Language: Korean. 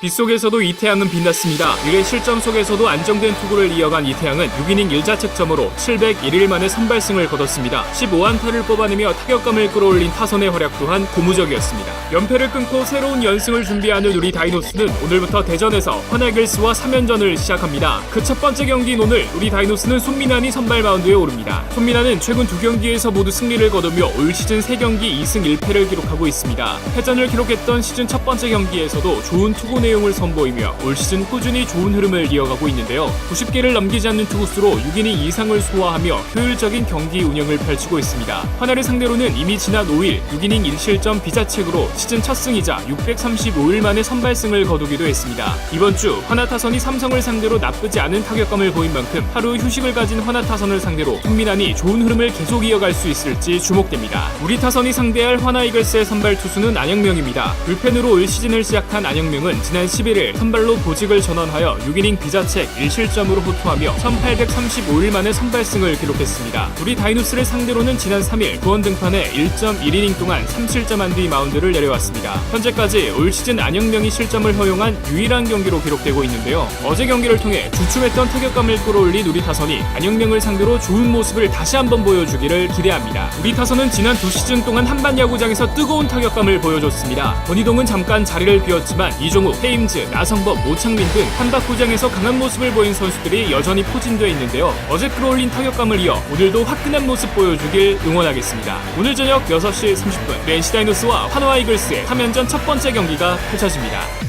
빗속에서도 이태양은 빛났습니다. 1회 실점 속에서도 안정된 투구를 이어간 이태양은 6이닝 1자책점으로 701일 만에 선발승을 거뒀습니다. 15안타를 뽑아내며 타격감을 끌어올린 타선의 활약 또한 고무적이었습니다. 연패를 끊고 새로운 연승을 준비하는 우리 다이노스는 오늘부터 대전에서 하나이글스와 3연전을 시작합니다. 그 첫 번째 경기인 오늘 우리 다이노스는 손민환이 선발 마운드에 오릅니다. 손민환은 최근 두 경기에서 모두 승리를 거두며 올 시즌 3경기 2승 1패를 기록하고 있습니다. 패전을 기록했던 시즌 첫 번째 경기에서도 좋은 투구 내 용을 선보이며 올 시즌 꾸준히 좋은 흐름을 이어가고 있는데요. 90개를 넘기지 않는 투구수로 6이닝 이상을 소화하며 효율적인 경기 운영을 펼치고 있습니다. 하나를 상대로는 이미 지난 5일 6이닝 1실점 비자책으로 시즌 첫 승이자 635일 만에 선발승을 거두기도 했습니다. 이번 주 하나 타선이 삼성을 상대로 나쁘지 않은 타격감을 보인 만큼 하루 휴식을 가진 하나 타선을 상대로 손민환이 좋은 흐름을 계속 이어갈 수 있을지 주목됩니다. 우리 타선이 상대할 하나 이글스의 선발 투수는 안영명입니다. 불펜으로 올 시즌을 시작한 안영명은 지난 11일 선발로 보직을 전환하여 6이닝 비자책 1실점으로 호투하며 1835일 만에 선발승을 기록했습니다. 우리 다이노스를 상대로는 지난 3일 구원 등판에 1.1이닝 동안 3실점 한 뒤 마운드를 내려왔습니다. 현재까지 올 시즌 안영명이 실점을 허용한 유일한 경기로 기록되고 있는데요. 어제 경기를 통해 주춤했던 타격감을 끌어올린 우리 타선이 안영명을 상대로 좋은 모습을 다시 한번 보여주기를 기대합니다. 우리 타선은 지난 두 시즌 동안 한반 야구장에서 뜨거운 타격감을 보여줬습니다. 권희동은 잠깐 자리를 비웠지만 이종우, 헤임즈, 나성범, 모창민 등 한박구장에서 강한 모습을 보인 선수들이 여전히 포진되어 있는데요. 어제 끌어올린 타격감을 이어 오늘도 화끈한 모습 보여주길 응원하겠습니다. 오늘 저녁 6시 30분 NC 다이노스와 한화 이글스의 3연전 첫 번째 경기가 펼쳐집니다.